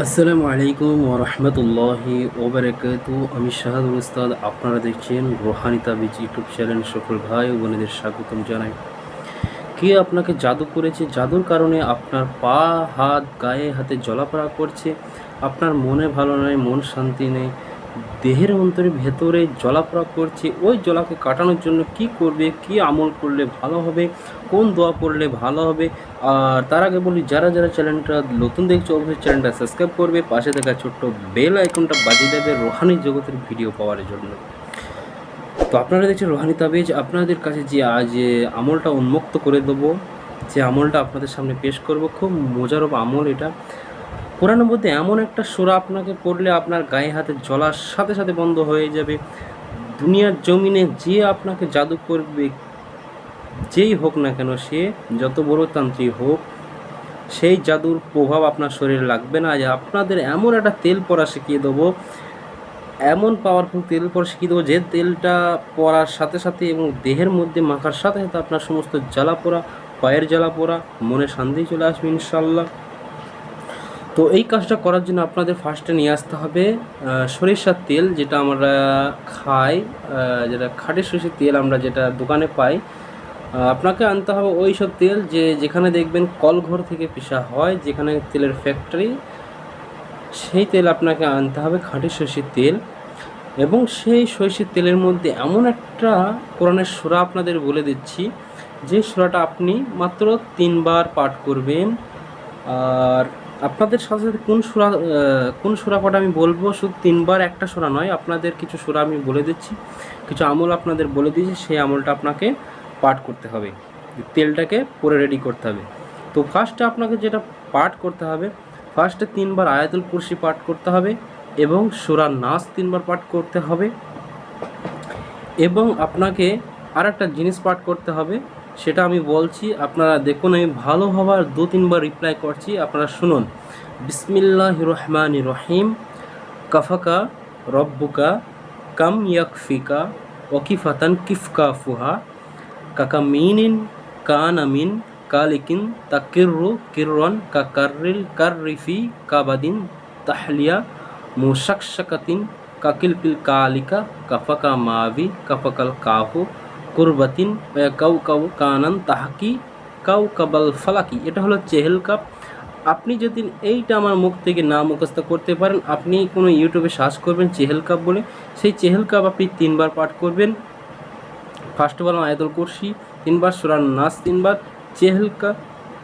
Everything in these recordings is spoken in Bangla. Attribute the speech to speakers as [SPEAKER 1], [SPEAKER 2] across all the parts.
[SPEAKER 1] আসসালামু আলাইকুম ওরহমতুল্লাহি রহমতুল্লাহি ওবরাকাত আমি শাহাদুল উস্তাদ, আপনারা দেখছেন রোহানিতা বিচ ইউটিউব চ্যানেল সকল ভাই ও বোনেদের স্বাগতম জানাই। কে আপনাকে জাদু করেছে? জাদুর কারণে আপনার পা, হাত, গায়ে, হাতে জলাপড়া করছে। আপনার মনে ভালো নয় মন শান্তি নেই। দেহের অন্তরে ভেতরে জলাপড়া করছে, ওই জলাকে কাটানোর জন্য কি করবে, কি আমল করলে ভালো হবে, কোন দোয়া পড়লে ভালো হবে? আর তার আগে বলি, যারা যারা চ্যানেলটা নতুন দেখছে, অবশ্যই চ্যানেলটা সাবস্ক্রাইব করবে, পাশে থাকা ছোট্ট বেল আইকনটা বাজিয়ে দেবে রোহানি জগতের ভিডিও পাওয়ার জন্য। তো আপনারা দেখছেন রোহানি তাবিজ। আপনাদের কাছে যে আজ আমলটা উন্মুক্ত করে দেবো, যে আমলটা আপনাদের সামনে পেশ করব, খুব মজারব আমল এটা। কোরআনের মধ্যে এমন একটা সুরা আপনাকে পড়লে আপনার গায়ে হাতে জলার সাথে সাথে বন্ধ হয়ে যাবে। দুনিয়ার জমিনে যে আপনাকে জাদু করবে, যেই হোক না কেন, সে যত বড় তান্ত্রিক হোক, সেই জাদুর প্রভাব আপনার শরীরে লাগবে না। যে আপনাদের এমন একটা তেল পরা শিখিয়ে দেবো। এমন পাওয়ারফুল তেল পরা শিখিয়ে দেবো যে তেলটা পরার সাথে সাথে এবং দেহের মধ্যে মাখার সাথে সাথে আপনার সমস্ত জ্বালা পোড়া, পায়ের জ্বালা পোড়া, মনে শান্তি চলে আসবে ইনশাল্লাহ তো এই কাজটা করার জন্য আপনাদের ফার্স্টে নিয়ে আসতে হবে সরিষার তেল যেটা আমরা খাই যেটা খাঁটি সরিষার তেল আমরা যেটা দোকানে পাই। আপনাকে আনতে হবে ওই সব তেল যে যেখানে দেখবেন কলঘর থেকে পিসা হয়, যেখানে তেলের ফ্যাক্টরি সেই তেল আপনাকে আনতে হবে খাঁটি সরিষার তেল। এবং সেই সরিষার তেলের মধ্যে এমন একটা কোরআনের সুরা আপনাদের বলে দিচ্ছি, যে সুরাটা আপনি মাত্র তিনবার পাঠ করবেন। আর আপনাদের সাথে সাথে কোন সুরা কোন সুরা কটা আমি বলব? শুধু তিনবার একটা সুরা নয়, আপনাদের কিছু সুরা আমি বলে দিচ্ছি। কিছু আমল আপনাদের বলে দিচ্ছি সেই আমলটা আপনাকে পাঠ করতে হবে। তেলটাকে পরে রেডি করতে হবে। তো ফার্স্টে আপনাকে যেটা পাঠ করতে হবে ফার্স্টে তিনবার আয়াতুল কুরসি পাঠ করতে হবে এবং সুরা নাচ তিনবার পাঠ করতে হবে এবং আপনাকে আর একটা জিনিস পাঠ করতে হবে সেটা আমি বলছি, আপনারা দেখুন, আমি ভালোভাবে আর দু তিনবার রিপ্লাই করছি, আপনারা শুনুন। বিসমিল্লাহ রহমান রহিম, কাফাকা রব্বুকা কাম ইয়াকফিকা ওকিফাতান কিফকা ফুহা কাকা মিনিন কান আমিন কালিকিন তাকিরু কিররন কাকারিল কাররিফি কাবাদিন তাহলিয়া মুশাকশাকাতিন কাকিলকিল কালিকা কাফাকা মাভি কাফাকাল কাহু কুরবাতিন কাউ কাউ কানান তাহাকি, কাউ কাবাল ফালাকি। এটা হলো চেহেল কাপ। আপনি যদি এইটা আমার মুখ থেকে না মুখস্থ করতে পারেন, আপনি কোনো ইউটিউবে সার্চ করবেন চেহেল কাপ বলে। সেই চেহেল কাপ আপনি তিনবার পাঠ করবেন। ফার্স্ট অফ অল আয়াতুল কুরসি, তিনবার সুরান নাস তিনবার। চেহেল কাপ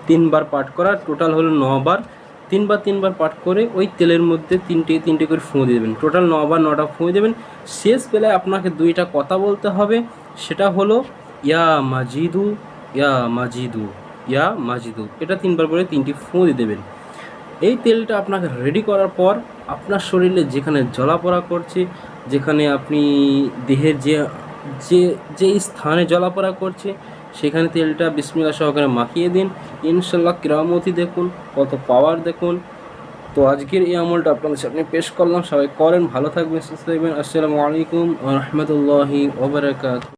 [SPEAKER 1] তিনবার পাঠ করা টোটাল হলো নবার। তিনবার তিনবার পাঠ করে ওই তেলের মধ্যে তিনটে তিনটে করে ফুঁ দেবেন। টোটাল নবার নটা ফুঁ দেবেন। শেষ বেলায় আপনাকে দুইটা কথা বলতে হবে। সেটা হলো, ইয়া মাজিদু ইয়া মাজিদু ইয়া মাজিদু। এটা তিনবার করে তিনটি ফুঁ দিয়ে দেবেন। এই তেলটা আপনাকে রেডি করার পর আপনার শরীরে যেখানে জলাপড়া করছে, যেখানে আপনি দেহের যে যে যে স্থানে জলাপড়া করছে সেখানে তেলটা বিসমিল্লা সহকারে মাখিয়ে দিন। ইনশাল্লাহ কিরামতি দেখুন, কত পাওয়ার দেখুন। তো আজকের এই আমলটা আপনাদের সামনে পেশ করলাম। সবাই করেন, ভালো থাকবেন, সুস্থ থাকবেন। আসসালামু আলাইকুম রহমতুল্লাহি ওবরাকাত